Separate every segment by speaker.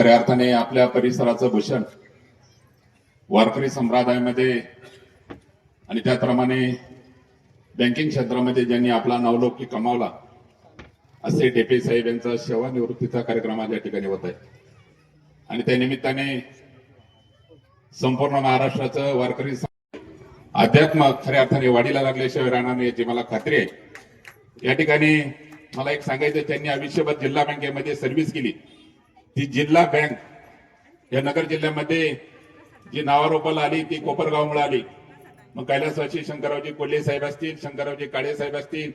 Speaker 1: खऱ्या अर्थाने आपल्या परिसराचं भूषण वारकरी संप्रदायामध्ये आणि त्याप्रमाणे बँकिंग क्षेत्रामध्ये ज्यांनी आपला नावलौकिक कमावला असे डेपे साहेब यांचा सेवानिवृत्तीचा कार्यक्रम आज या ठिकाणी होत आहे. आणि त्या निमित्ताने संपूर्ण महाराष्ट्राचं वारकरी अध्यात्म खऱ्या अर्थाने वाढीला लागल्याशिवाय राहणार नाही याची मला खात्री आहे. या ठिकाणी मला एक सांगायचं त्यांनी आयुष्यभर जिल्हा बँकेमध्ये सर्व्हिस केली. ही जिल्हा बँक या नगर जिल्ह्यामध्ये जी नावारोपाला आली ती कोपरगावमुळे आली. मग कैलासवासी शंकररावजी कोल्हे साहेब असतील शंकररावजी काळे साहेब असतील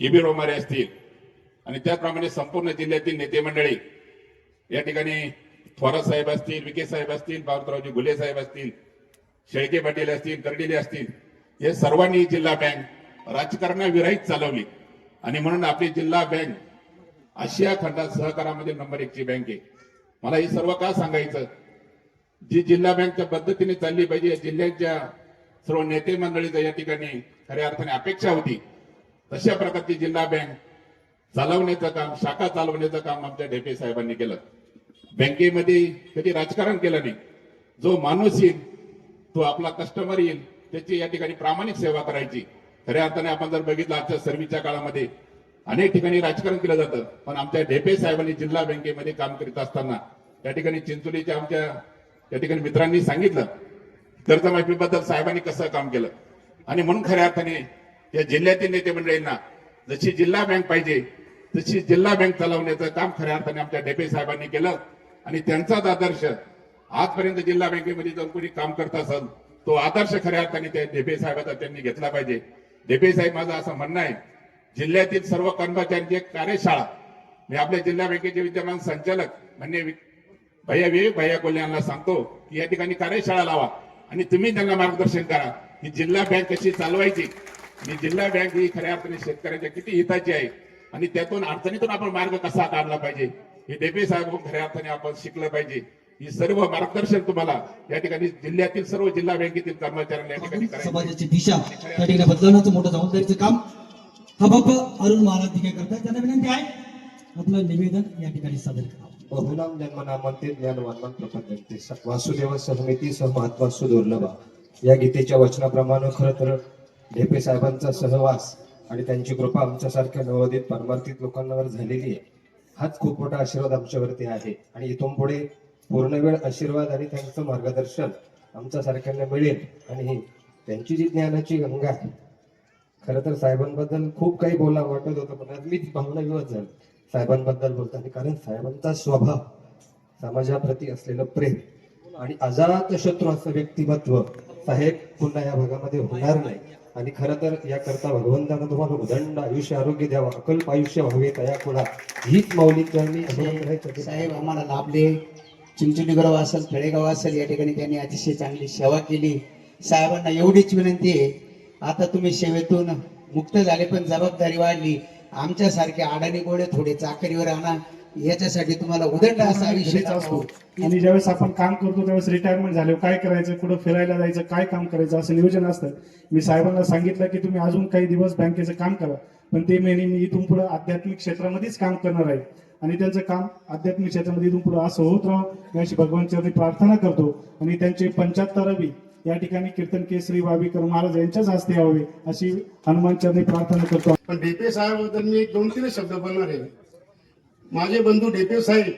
Speaker 1: किबी रोमारे असतील. आणि त्याचप्रमाणे संपूर्ण जिल्ह्यातील नेते मंडळी या ठिकाणी थोरात साहेब असतील विखे साहेब असतील बाबूरावजी घुले साहेब असतील शेळके पाटील असतील कर्डिले असतील हे सर्वांनी जिल्हा बँक राजकारणाविरहित चालवली. आणि म्हणून आपली जिल्हा बँक आशिया खंडात सहकारामध्ये नंबर एकची बँक आहे. मला हे सर्व का सांगायचं? जी जिल्हा बँकच्या पद्धतीने चालली पाहिजे या जिल्ह्याच्या सर्व नेते मंडळीचा या ठिकाणी खऱ्या अर्थाने अपेक्षा होती. तशा प्रकारची जिल्हा बँक चालवण्याचं काम शाखा चालवण्याचं काम आमच्या ढेपे साहेबांनी केलं. बँकेमध्ये कधी राजकारण केलं नाही. जो माणूस येईल तो आपला कस्टमर येईल त्याची या ठिकाणी प्रामाणिक सेवा करायची. खऱ्या अर्थाने आपण जर बघितलं आजच्या सर्व्हिसच्या काळामध्ये अनेक ठिकाणी राजकारण केलं जातं. पण आमच्या ढेपे साहेबांनी जिल्हा बँकेमध्ये काम करीत असताना त्या ठिकाणी चिंचोलीच्या आमच्या त्या ठिकाणी मित्रांनी सांगितलं. कर्जमाफीबद्दल साहेबांनी कसं काम केलं? आणि म्हणून खऱ्या अर्थाने या जिल्ह्यातील नेते मंडळींना जशी जिल्हा बँक पाहिजे तशी जिल्हा बँक चालवण्याचं काम खऱ्या अर्थाने आमच्या ढेपे साहेबांनी केलं. आणि त्यांचाच आदर्श आजपर्यंत जिल्हा बँकेमध्ये जाऊन कोणी काम करत असेल तो आदर्श खऱ्या अर्थाने त्या ढेपे साहेबाचा त्यांनी घेतला पाहिजे. ढेपे साहेब माझं असं म्हणणं आहे जिल्ह्यातील सर्व कर्मचाऱ्यांची एक कार्यशाळा. मी आपल्या जिल्हा बँकेचे विद्यमान संचालक म्हणणे भैया विवेक भैया कोल्हे यांना सांगतो की या ठिकाणी कार्यशाळा लावा आणि तुम्ही त्यांना मार्गदर्शन करा. ही जिल्हा बँक कशी चालवायची? आणि जिल्हा बँक ही खऱ्या अर्थाने शेतकऱ्याच्या किती हिताची आहे आणि त्यातून अडचणीतून आपण मार्ग कसा काढला पाहिजे? हे डेपे साहेब खऱ्या अर्थाने आपण शिकलं पाहिजे. ही सर्व मार्गदर्शन तुम्हाला या ठिकाणी जिल्ह्यातील सर्व जिल्हा बँकेतील कर्मचाऱ्यांना या ठिकाणी.
Speaker 2: समाजाची दिशा त्या ठिकाणी बदलवण्याचं मोठं जबाबदारीचं काम हा अरुण महाराज ठीक करतात त्यांना विनंती आहे आपलं निवेदन या ठिकाणी सादर करा.
Speaker 3: बहुनाम जन्मनामांते ज्ञानवानमान प्रपंचते वासुदेव सहमिती सह महात्मा सुदुर्लभा. या गीतेच्या वचनाप्रमाणे खरं तर ढेपे साहेबांचा सहवास आणि त्यांची कृपा आमच्यासारख्या नवोदित परमार्थित लोकांवर झालेली आहे. हाच खूप मोठा आशीर्वाद आमच्यावरती आहे. आणि इथून पुढे पूर्ण वेळ आशीर्वाद आणि त्यांचं मार्गदर्शन आमच्यासारख्यांना मिळेल. आणि त्यांची जी ज्ञानाची गंगा आहे खरं तर साहेबांबद्दल खूप काही बोला वाटत होतं पण आज मी ती भावना विवत झाली. साहेबांबद्दल बोलताना कारण साहेबांचा स्वभाव समाजाप्रती असलेलं प्रेम आणि अजात शत्रू असं व्यक्तिमत्व साहेब पुन्हा या भागामध्ये होणार नाही. आणि खरं तर याकरता भगवंतानं तुम्हाला उदंड आयुष्य आरोग्य द्यावं अकल्प आयुष्य व्हावे तया कुणा. हीच मौलिक मी
Speaker 4: साहेब आम्हाला लाभले. चिंचोली गाव असेल खेडेगाव असेल या ठिकाणी त्यांनी अतिशय चांगली सेवा केली. साहेबांना एवढीच विनंती आहे आता तुम्ही सेवेतून मुक्त झाले पण जबाबदारी वाढली. आमच्यासारखे अडाणी गोळे थोडे चाकरीवर आणा. याच्यासाठी तुम्हाला उदंड असा
Speaker 5: घरीच असतो. आणि ज्यावेळेस आपण काम करतो त्यावेळेस रिटायरमेंट झाले काय करायचं कुठं फिरायला जायचं काय काम करायचं असं नियोजन असतं. मी साहेबांना सांगितलं की तुम्ही अजून काही दिवस बँकेचं काम करा. पण ते महिने मी इथून पुढे आध्यात्मिक क्षेत्रामध्येच काम करणार आहे. आणि त्यांचं काम आध्यात्मिक क्षेत्रामध्ये इथून पुढे असं होत मी अशी भगवानच्या प्रार्थना करतो. आणि त्यांचे पंच्याहत्तरावी या ठिकाणी कीर्तन केसरी वावीकर महाराज यांच्याच हस्ते यावे अशी हनुमानचरणी प्रार्थना करतो.
Speaker 6: पण ढेपे साहेबाबद्दल मी एक दोन तीन शब्द बोलणार आहे. माझे बंधू ढेपे साहेब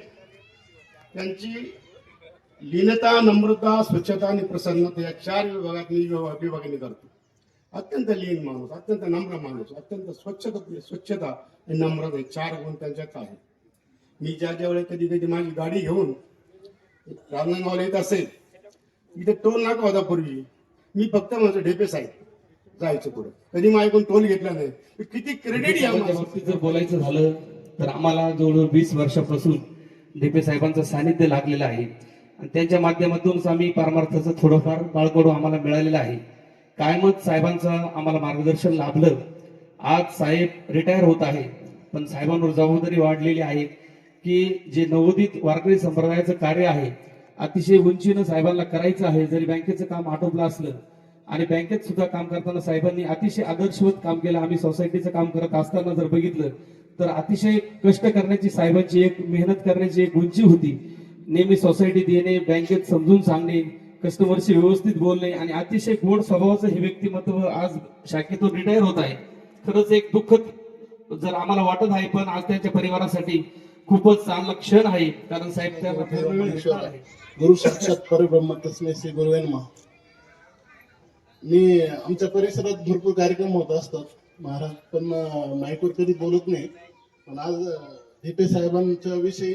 Speaker 6: त्यांची लीनता नम्रता स्वच्छता आणि प्रसन्नता या चार विभागात मी विभागाने करतो. अत्यंत लीन माणूस अत्यंत नम्र माणूस अत्यंत स्वच्छता स्वच्छता आणि नम्रता चार गुण त्यांच्यात आहे मी ज्या ज्या वेळेस कधी कधी माझी गाडी घेऊन रांजणगावला येत असेल इथे टोल नाका होता पूर्वी. मी फक्त माझं ढेपे साहेब जायचं पुढे. कधी माझ्याकडून टोल घेतला नाही. किती क्रेडिट
Speaker 7: साहेबांच्या बाबतीत जर बोलायचं झालं तर आम्हाला जवळजवळ वीस वर्षापासून डेपे साहेबांचं सानिध्य लागलेलं आहे. आणि त्यांच्या माध्यमातूनच आम्ही पारमार्थाचं थोडंफार बाळकडू आम्हाला मिळालेलं आहे. कायमच साहेबांचं आम्हाला मार्गदर्शन लाभलं. आज साहेब रिटायर होत आहे. पण साहेबांवर जबाबदारी वाढलेली आहे की जे नवोदित वारकरी संप्रदायाचं कार्य आहे अतिशय उंचीनं साहेबांना करायचं आहे. जरी बँकेचं काम आटोपलं असलं आणि बँकेत सुद्धा काम करताना साहेबांनी अतिशय आदर्शवत काम केलं. आम्ही सोसायटीचं काम करत असताना जर बघितलं तर अतिशय कष्ट करण्याची साहेबांची एक मेहनत करण्याची एक उंची होती. नेहमी सोसायटीत येणे बँकेत समजून सांगणे कस्टमरशी व्यवस्थित बोलणे आणि अतिशय गोड स्वभावाचं हे व्यक्तिमत्व आज शाखेतून रिटायर होत आहे. खरंच एक दुःखद जर आम्हाला वाटत आहे पण आज त्यांच्या परिवारासाठी खूपच चांगला क्षण आहे. कारण साहेब त्या
Speaker 6: गुरु साक्षात परब्रह्म तस्मै श्री नमः. मी आमच्या परिसरात भरपूर कार्यक्रम होत असतात महाराज. पण माईकवर कधी बोलत नाही. पण आज ढेपे साहेबांच्या विषयी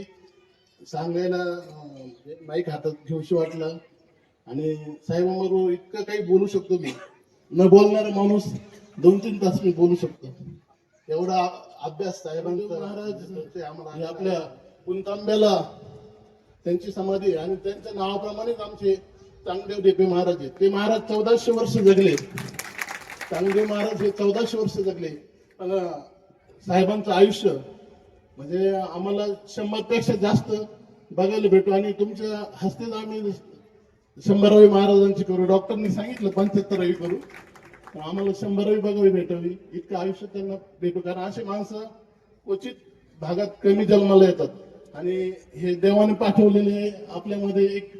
Speaker 6: सांगायला माईक हातात घेऊशी वाटलं. आणि साहेबांबरोबर इतकं काही बोलू शकतो मी. न बोलणारा माणूस दोन तीन तास मी बोलू शकतो. एवढा अभ्यास साहेबांचा महाराज आम्हाला आपल्या पुणतांब्याला त्यांची समाधी आणि त्यांच्या नावाप्रमाणेच आमचे चांगदेव डेपे महाराज आहेत. ते महाराज चौदाशे वर्ष जगले. चांगदेव महाराज हे चौदाशे वर्ष जगले. पण साहेबांचं आयुष्य म्हणजे आम्हाला शंभरपेक्षा जास्त बघायला भेटू. आणि तुमच्या हस्तेच आम्ही शंभरावी महाराजांची करू. डॉक्टरनी सांगितलं पंच्याहत्तरावी करू. आम्हाला शंभरावी बघावी भेटावी इतकं आयुष्य त्यांना भेटू. कारण असे माणसं क्वचित भागात कमी जन्माला येतात. आणि हे देवाने पाठवलेले आपल्यामध्ये एक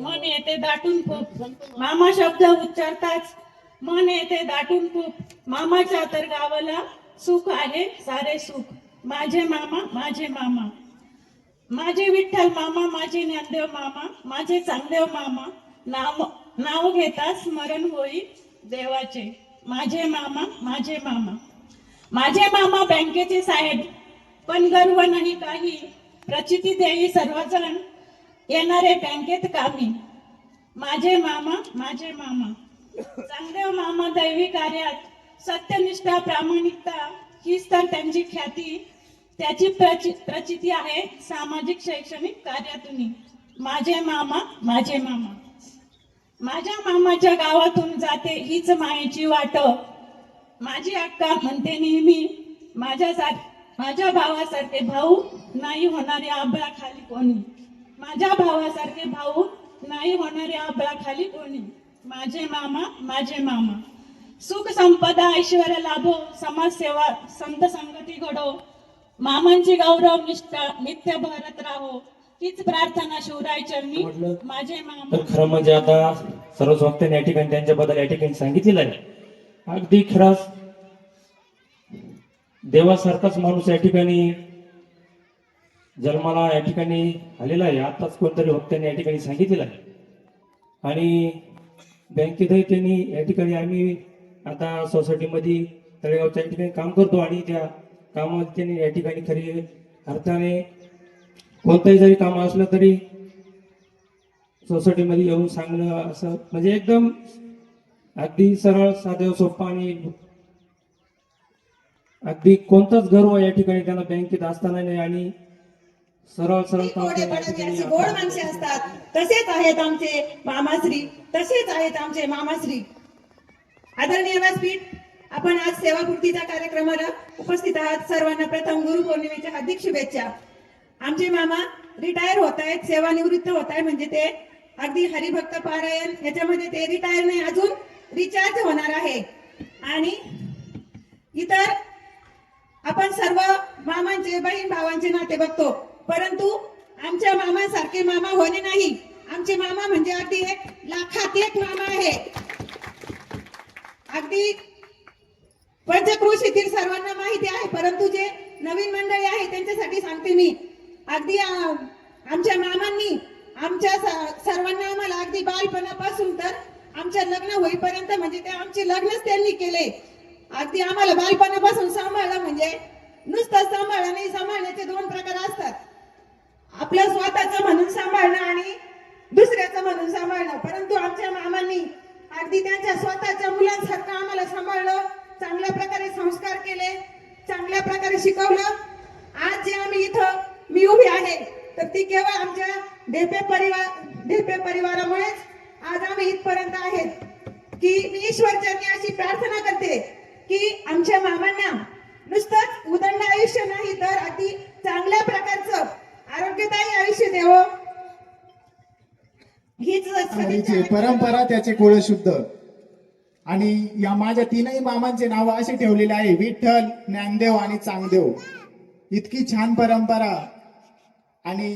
Speaker 8: मन येते दाटून खूप. मामा शब्द उच्चारताच मन येते दाटून खूप. मामाच्या तर गावाला सुख आहे सारे सुख. माझे मामा माझे मामा. माझे विठ्ठल मामा माझे ज्ञानदेव मामा माझे चांगदेव मामा. नाव नाव घेता स्मरण होई देवाचे. माझे मामा माझे मामा. माझे मामा बँकेचे साहेब. पण गर्व नाही काही. प्रचिती देई सर्वजण. येणारे बँकेत कामी. माझे मामा माझे मामा. चांगदेव मामा दैवी कार्यात. सत्यनिष्ठा प्रामाणिकता हीच तर त्यांची ख्याती. त्याची प्रचि प्रचिती आहे सामाजिक शैक्षणिक कार्यातून माझे मामा माझे मामा. माझ्या मामाच्या गावातून जाते हीच मायेची वाट. माझी अक्का म्हणते नेहमी माझ्या माझ्या भावासारखे भाऊ नाही होणारे आबळाखाली कोणी. माझ्या भावासारखे भाऊ नाही होणारे आबळाखाली कोणी. माझे मामा माझे मामा. सुख संपदा ऐश्वर्य लाभो समाजसेवा संत संगती घडो. मामांची गौरव निष्ठा नित्य भरत राहो. हीच प्रार्थना शिवराय चरणी
Speaker 9: म्हटलं
Speaker 8: माझे मामा
Speaker 9: तर खरं म्हणजे आता सर्वच वक्त्यांनी या ठिकाणी त्यांच्याबद्दल या ठिकाणी सांगितलेलं आहे. अगदी खराच देवासारखाच माणूस या ठिकाणी जन्माला या ठिकाणी आलेला आहे आताच कोणतरी वक्त्यांनी या ठिकाणी सांगितलेलं आहे. आणि बँकेतही त्यांनी या ठिकाणी आम्ही आता सोसायटीमध्ये तळेगावच्या ठिकाणी काम करतो आणि त्या कामामध्ये त्यांनी या ठिकाणी खरी अर्थाने कोणतंही जरी काम असलं तरी सोसायटीमध्ये येऊन सांगणं असं म्हणजे एकदम अगदी सरळ साधं सोपं आणि अगदी कोणताच गर्व या ठिकाणी त्यांना बँकेत असताना नाही आणि सरळ सरळ
Speaker 10: गोडे माणसे असतात. तसेच आहेत आमचे मामाश्री. तसेच आहेत आमचे मामाश्री. आदरणीय व्यासपीठ आपण आज सेवापूर्तीच्या कार्यक्रमाला उपस्थित आहात. सर्वांना प्रथम गुरुपौर्णिमेच्या हार्दिक शुभेच्छा. आमचे मामा रिटायर होत आहेत सेवानिवृत्त होत आहे म्हणजे ते अगदी हरिभक्त पारायण याच्यामध्ये ते रिटायर नाही अजून रिचार्ज होणार आहे. आणि इतर आपण सर्व मामांचे बहीण भावांचे नाते बघतो परंतु आमच्या मामासारखे मामा होणे नाही. आमचे मामा म्हणजे अगदी एक लाखात एक मामा आहे. अगदी पंचक्रोशीतील सर्वांना माहिती आहे परंतु जे नवीन मंडळी आहे त्यांच्यासाठी सांगते मी. अगदी आमच्या मामांनी आमच्या सर्वांना आम्हाला अगदी बालपणापासून तर आमच्या लग्न होईपर्यंत म्हणजे ते आमचे लग्नच त्यांनी केले. अगदी आम्हाला बालपणापासून सांभाळलं म्हणजे नुसतं सांभाळलं नाही सांभाळण्याचे दोन प्रकार असतात. आपलं स्वतःचं म्हणून सांभाळणं आणि दुसऱ्याचं म्हणून सांभाळणं. परंतु आमच्या मामांनी अगदी त्यांच्या स्वतःच्या मुलांसारखं आम्हाला सांभाळलं चांगल्या प्रकारे संस्कार केले चांगल्या प्रकारे शिकवलं. आज जे आम्ही इथं मी उभी आहे. तर ती केवळ आमच्या ढेपे परिवार ढेपे परिवारामुळेच आज आम्ही इथपर्यंत आहेत. की मी ईश्वरचरणी अशी प्रार्थना करते की आमच्या मामांना नुसतंच उदंड आयुष्य नाही तर अति चांगल्या प्रकारचं आरोग्यदायी आयुष्य द्यावं. हीच
Speaker 11: परंपरा त्याचे कुळ शुद्ध. आणि या माझ्या तीनही मामांचे नाव असे ठेवलेले आहे विठ्ठल ज्ञानदेव आणि चांगदेव. इतकी छान परंपरा. आणि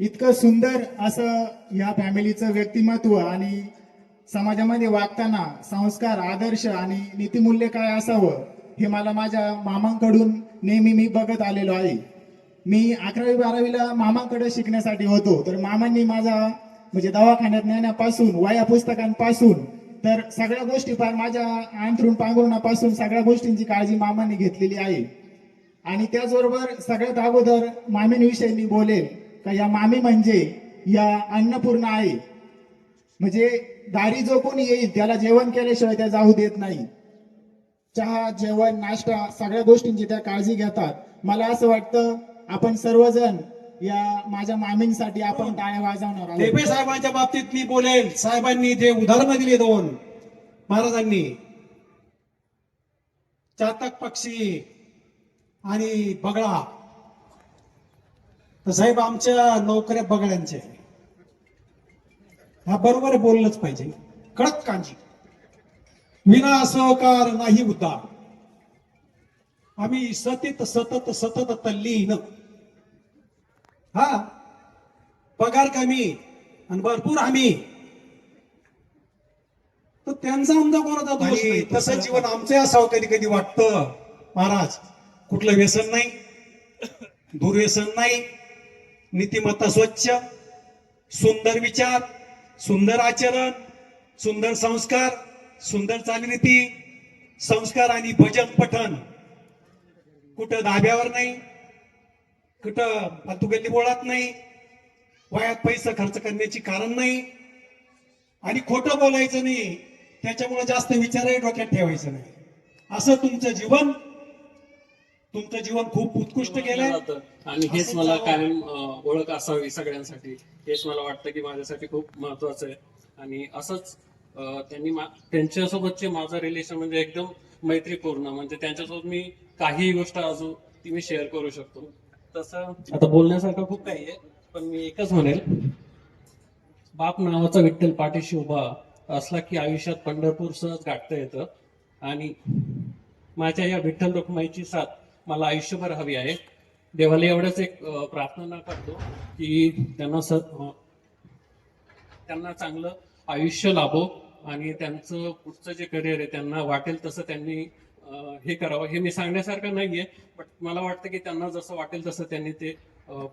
Speaker 12: इतकं सुंदर असं या फॅमिलीचं व्यक्तिमत्व आणि समाजामध्ये वागताना संस्कार आदर्श आणि नीतिमूल्य काय असावं हे मला माझ्या मामांकडून नेहमी मी बघत आलेलो आहे. मी अकरावी बारावीला मामांकडे शिकण्यासाठी होतो. तर मामांनी माझा म्हणजे दवाखान्यात नेण्यापासून वाया पुस्तकांपासून तर सगळ्या गोष्टी फार माझ्या अंथरूण पांघरुणापासून सगळ्या गोष्टींची काळजी मामांनी घेतलेली आहे. आणि त्याचबरोबर सगळ्यात अगोदर मामींविषयी मी बोलेल का या मामी म्हणजे या अन्नपूर्ण आहे म्हणजे दारी जो कोणी येईल त्याला जेवण केल्याशिवाय त्या जाऊ देत नाही. चहा जेवण नाश्ता सगळ्या गोष्टींची त्या काळजी घेतात. मला असं वाटतं आपण सर्वजण या माझ्या मामींसाठी आपण टाळ्या वाजवणार आहोत.
Speaker 13: देपे साहेबांच्या बाबतीत मी बोलेल. साहेबांनी जे उदाहरणं दिली दोन महाराजांनी. चातक पक्षी आणि बगळा. तर साहेब आमच्या नोकऱ्या बगड्यांच्या आहे. ह्या बरोबर बोललंच पाहिजे. कडक कांजी विना सहकार नाही उद्धार आम्ही सतत सतत सतत तल्लीन. हा? पगार कमी आणि भरपूर हमी. तर त्यांचा आमचा कोणाचा दोष तसं जीवन आमचे असावं कधी कधी वाटतं महाराज. कुठलं व्यसन नाही दुर्व्यसन नाही नीतिमत्ता स्वच्छ सुंदर विचार सुंदर आचरण सुंदर संस्कार सुंदर चालीरीती संस्कार आणि भजन पठन कुठं धाब्यावर नाही कुठं फालतू गल्ली बोळात नाही वयात पैसा खर्च करण्याची कारण नाही आणि खोटं बोलायचं नाही त्याच्यामुळे जास्त विचारही डोक्यात ठेवायचं नाही. असं तुमचं जीवन तुमचं जीवन खूप उत्कृष्ट
Speaker 14: जातं. आणि हेच मला कायम ओळख असावी सगळ्यांसाठी. हेच मला वाटतं की माझ्यासाठी खूप महत्वाचं आहे. आणि असंच त्यांनी त्यांच्यासोबतचे माझं रिलेशन म्हणजे एकदम मैत्रीपूर्ण. म्हणजे त्यांच्यासोबत मी काहीही गोष्ट अजून ती मी शेअर करू शकतो. तसं आता बोलण्यासारखं खूप काही आहे पण मी एकच म्हणेल. बाप नावाचा विठ्ठल पाठीशी उभा असला की आयुष्यात पंढरपूर सहज गाठता येतं. आणि माझ्या या विठ्ठल रुक्माईची साथ मला आयुष्यभर हवी आहे. देवाला एवढंच एक प्रार्थना करतो की त्यांना स त्यांना चांगलं आयुष्य लाभो आणि त्यांचं पुढचं जे करिअर आहे त्यांना वाटेल तसं त्यांनी हे करावं. हे मी सांगण्यासारखं नाहीये पण मला वाटतं की त्यांना जसं वाटेल तसं त्यांनी ते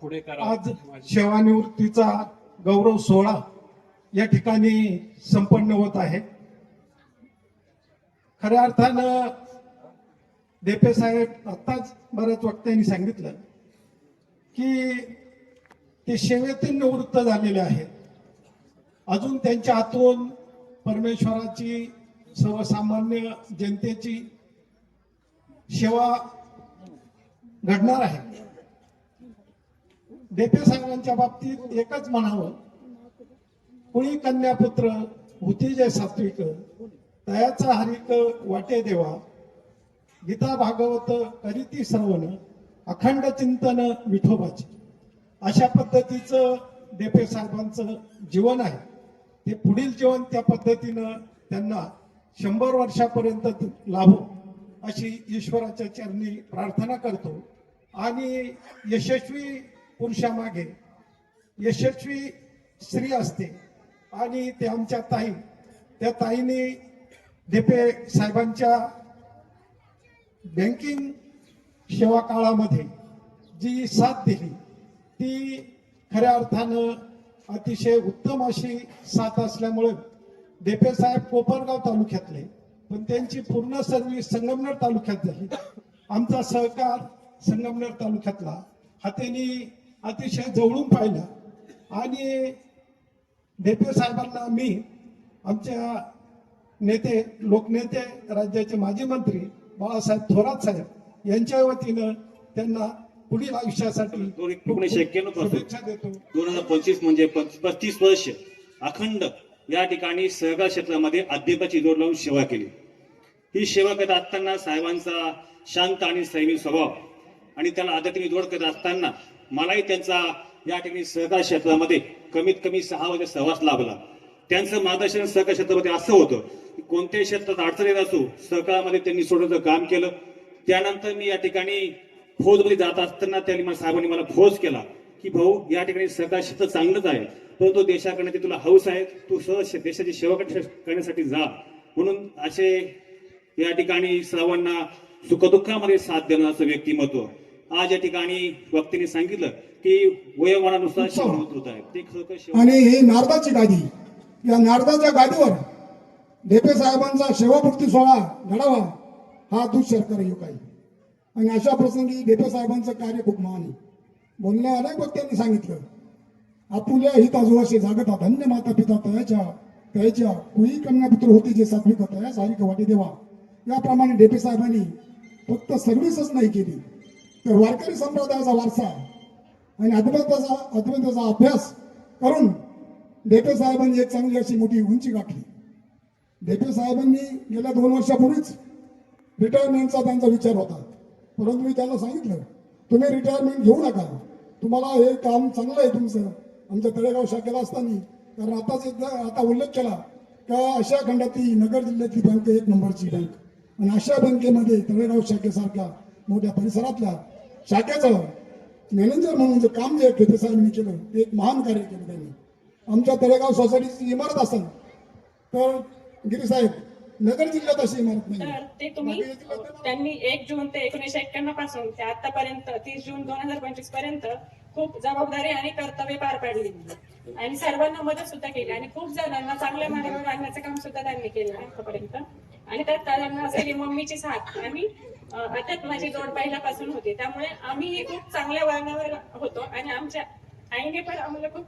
Speaker 14: पुढे करावं.
Speaker 13: सेवानिवृत्तीचा गौरव सोहळा या ठिकाणी संपन्न होत आहे. खऱ्या अर्थानं देपे साहेब आत्ताच बऱ्याच वक्त्यांनी सांगितलं की ते सेवेतून निवृत्त झालेले आहेत. अजून त्यांच्या हातून परमेश्वराची सर्वसामान्य जनतेची सेवा घडणार आहे. देपे साहेबांच्या बाबतीत एकच म्हणावं कुणी कन्यापुत्र होती सात्विक तयाचा हरिक वाटे देवा गीता भागवत करीती श्रवण अखंड चिंतन विठोबाचे. अशा पद्धतीचं डेपे साहेबांचं जीवन आहे. ते पुढील जीवन त्या पद्धतीनं त्यांना शंभर वर्षापर्यंत लाभो अशी ईश्वराच्या चरणी प्रार्थना करतो. आणि यशस्वी पुरुषामागे यशस्वी स्त्री असते. आणि ते आमच्या ताई त्या ताईने देपे साहेबांच्या बँकिंग सेवा काळामध्ये जी साथ दिली ती खऱ्या अर्थानं अतिशय उत्तम अशी साथ असल्यामुळे देपे साहेब कोपरगाव तालुक्यातले पण त्यांची पूर्ण सर्व्हिस संगमनेर तालुक्यात झाली. आमचा सहकार संगमनेर तालुक्यातला हा त्यांनी अतिशय जवळून पाहिला. आणि देपे साहेबांना आम्ही आमच्या नेते लोकनेते राज्याचे माजी मंत्री बाळासाहेब थोरात साहेब यांच्या वतीनं त्यांना पुढील आयुष्यासाठी
Speaker 15: एकोणीसशे एक्क्याण्णव
Speaker 13: शुभेच्छा देतो.
Speaker 15: दोन हजार पंचवीस म्हणजे पस्तीस वर्ष अखंड या ठिकाणी सहकार क्षेत्रामध्ये अद्यपाची जोड लावून सेवा केली. ही सेवा करत असताना साहेबांचा शांत आणि संयमी स्वभाव आणि त्याला आदतीने जोड करत असताना मलाही त्यांचा या ठिकाणी सहकार क्षेत्रामध्ये कमीत कमी सहा वर्ष सहवास लाभला. त्यांचं मार्गदर्शन सहकार क्षेत्रामध्ये असं होतं की कोणत्याही क्षेत्रात अडचण येत असो सहकारामध्ये त्यांनी सोडण्याचं काम केलं. त्यानंतर मी या ठिकाणी फौजमध्ये जात असताना त्यांनी मला साहेबांनी मला फोर्स केला की भाऊ या ठिकाणी सरकार क्षेत्र चांगलंच आहे परंतु देशाकडे ते तुला हौस आहे तू सहज देशाची सेवा कर- करण्यासाठी जा. म्हणून असे या ठिकाणी सर्वांना सुखदुःखामध्ये साथ देणं असं व्यक्तिमत्व आज या ठिकाणी वक्त्यांनी सांगितलं की वयोमानानुसार होत आहे. ते
Speaker 11: आणि ही नारदाची गादी. या नारदाच्या गादीवर ढेपे साहेबांचा सेवामुक्ती सोहळा घडावा हा दुःशर्कर योग आहे आणि अशा प्रसंगी ढेपे साहेबांचं कार्य खूप महान आहे. बोलण्या अनेक वक्त्यांनी सांगितलं. आपुल्या हिताजुवाशी जागता धन्य माता पिता तयाच्या तयाच्या कुई कन्यापुत्र होती जे सात्विक तया सारिक वाटे देवा. याप्रमाणे ढेपे साहेबांनी फक्त सर्व्हिसच नाही केली तर वारकरी संप्रदायाचा वारसा आणि अद्वैताचा अद्वैताचा अभ्यास करून डेपे साहेबांनी एक चांगली अशी मोठी उंची गाठली. डेपे साहेबांनी गेल्या दोन वर्षापूर्वीच रिटायरमेंटचा त्यांचा विचार होता. परंतु मी त्यांना सांगितलं तुम्ही रिटायरमेंट घेऊ नका. तुम्हाला हे काम चांगलं आहे तुमचं. आमच्या तळेगाव शाखेला असताना. कारण आताच एकदा आता उल्लेख केला का अशा खंडातली नगर जिल्ह्यातली बँक एक नंबरची बँक. आणि अशा बँकेमध्ये तळेगाव शाखेसारख्या मोठ्या परिसरातल्या शाखेचं मॅनेजर म्हणून जे काम जे खेपे साहेबांनी केलं ते एक महान कार्य केलं त्यांनी. आमच्या तळेगाव सोसायटीची इमारत असेल तर गिरीसाहेब नगर जिल्ह्यात अशी इमारत नाही
Speaker 8: तर ते तुम्ही त्यांनी एक जून ते एकोणीशे एक्क्याण्णवपासून ते आतापर्यंत तीस जून दोन हजार पंचवीसपर्यंत खूप जबाबदारी आणि कर्तव्य पार पाडली. आणि सर्वांना मदत सुद्धा केली. आणि खूप जणांना चांगल्या मार्गावर आणण्याचं काम सुद्धा त्यांनी केलं आतापर्यंत. आणि त्यात त्यांना असलेली मम्मीची साथ आणि अं, अध्यात्माची जोड पहिल्यापासून होती. त्यामुळे आम्हीही खूप चांगल्या वळणावर होतो. आणि आमच्या आईने पण आम्हाला खूप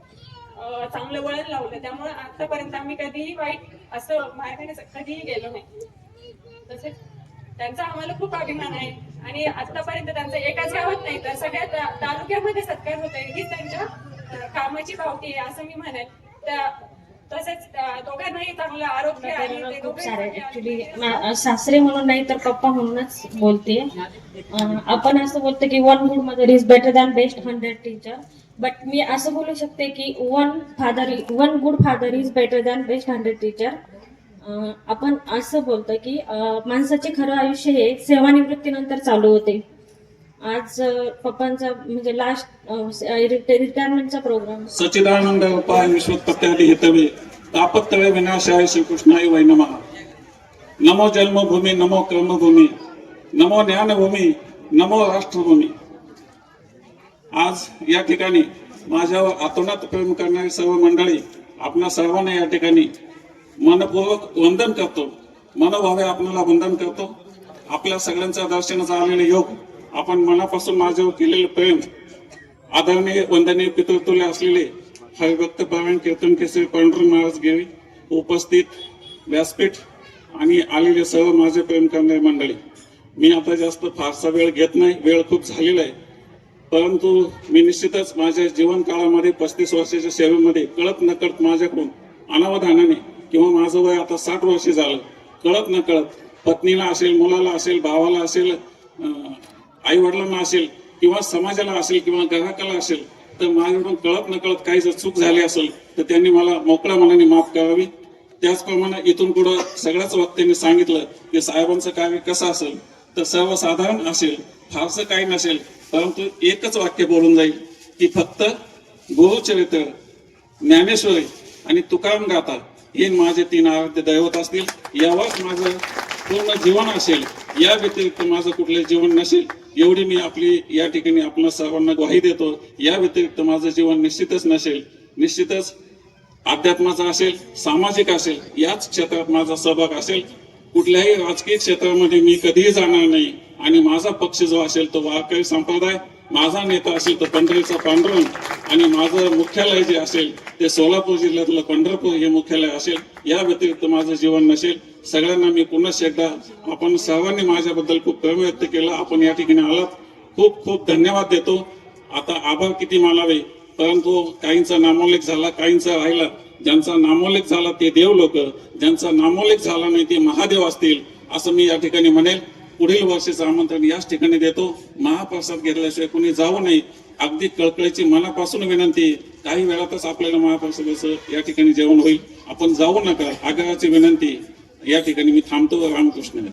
Speaker 8: चांगलं वळण लावलं. त्यामुळे आतापर्यंत आम्ही कधीही वाईट असं मार्गाने कधीही गेलो नाही. तसेच त्यांचा आम्हाला खूप अभिमान आहे. आणि आतापर्यंत त्यांचा एकाच गावात नाही तर सगळ्या तालुक्यामध्ये सत्कार होतोय ही त्यांच्या कामाची भावती आहे असं मी म्हणेन. त्या तसेच दोघांनाही चांगलं आरोग्य
Speaker 16: खूप सारे ऍक्च्युली सासरे म्हणून नाही तर पप्पा म्हणूनच बोलते. आपण असं बोलतो की one good mother is better than best hundred teacher but मी असं बोलू शकते की one father one good father is better than best hundred teacher आपण असं बोलतो की माणसाचे खरं आयुष्य हे सेवानिवृत्तीनंतर चालू होते. आज पप्पांचा म्हणजे लास्ट रिटायरमेंटचा प्रोग्राम
Speaker 17: सच्चिदानंद उपाय विश्वत्पत्त्यादि हेतवे तापत्रय विनाशाय श्रीकृष्णाय वै नमः. नमो जन्मभूमी नमो कर्मभूमी नमो ज्ञानभूमी नमो राष्ट्रभूमी. आज या ठिकाणी माझ्यावर आतोनात प्रेम करणारी सर्व मंडळी आपणा सर्वांना या ठिकाणी मनपूर्वक वंदन करतो. मनोभावे आपल्याला वंदन करतो. आपल्या सगळ्यांच्या दर्शनाचा आलेले योग आपण मनापासून माझ्यावर केलेले प्रेम आदरणीय वंदनीय पितृतुल्य असलेले हरिभक्त प्रवीण कीर्तन केसरी पांढरू महाराज गेवी उपस्थित व्यासपीठ आणि आलेले सर्व माझे प्रेम करणारे मंडळी. मी आता जास्त फारसा वेळ घेत नाही वेळ खूप झालेला आहे. परंतु मी निश्चितच माझ्या जीवन काळामध्ये पस्तीस वर्षाच्या सेवेमध्ये कळत नकळत माझ्याकडून अनावधानाने किंवा माझं वय आता साठ वर्ष झालं कळत नकळत पत्नीला असेल मुलाला असेल भावाला असेल आई वडिलांना असेल किंवा समाजाला असेल किंवा ग्राहकाला असेल तर माझ्याकडून कळत नकळत काही जर चूक झाली असेल तर त्यांनी मला मोकळ्या मनाने माफ करावी. त्याचप्रमाणे इथून पुढं सगळ्याच वक्त्यांनी सांगितलं की साहेबांचं कार्य कसं असेल? तर सर्वसाधारण असेल फारसं काही नसेल परंतु एकच वाक्य बोलून जाईल की फक्त गुरुचरित्र ज्ञानेश्वरी आणि तुकाराम गाथा हे माझे तीन आराध्य दैवत असतील. यावरच माझं पूर्ण जीवन असेल. या व्यतिरिक्त माझं कुठलं जीवन नसेल. एवढी मी आपली या ठिकाणी आपण सर्वांना ग्वाही देतो. या व्यतिरिक्त माझं जीवन निश्चितच नसेल. निश्चितच अध्यात्माचा असेल सामाजिक असेल याच क्षेत्रात माझा सहभाग असेल. कुठल्याही राजकीय क्षेत्रामध्ये मी कधीही जाणार नाही. आणि माझा पक्ष जो असेल तो वारकरी संप्रदाय माझा नेता असेल तो पंढरीचा पांडुरंग आणि माझं मुख्यालय जे असेल ते सोलापूर जिल्ह्यातलं पंढरपूर हे मुख्यालय असेल. या व्यतिरिक्त माझं जीवन नसेल. सगळ्यांना मी पुन्हा एकदा आपण सर्वांनी माझ्याबद्दल खूप प्रेम व्यक्त केलं. आपण या ठिकाणी आलात. खूप खूप धन्यवाद देतो. आता आभार किती मानावे? परंतु काहींचा नामोल्लेख झाला काहींचा राहिला. ज्यांचा नामोल्लेख झाला ते देव लोक ज्यांचा नामोल्लेख झाला नाही ते महादेव असतील असं मी या ठिकाणी म्हणेल. पुढील वर्षीचं आमंत्रण याच ठिकाणी देतो. महाप्रसाद घेतल्याशिवाय कोणी जाऊ नये. अगदी कळकळीची मनापासून विनंती काही वेळातच आपल्याला महाप्रसादाचं या ठिकाणी जेवण होईल. आपण जाऊ नका आग्रहाची विनंती. या ठिकाणी मी थांबतो. रामकृष्ण.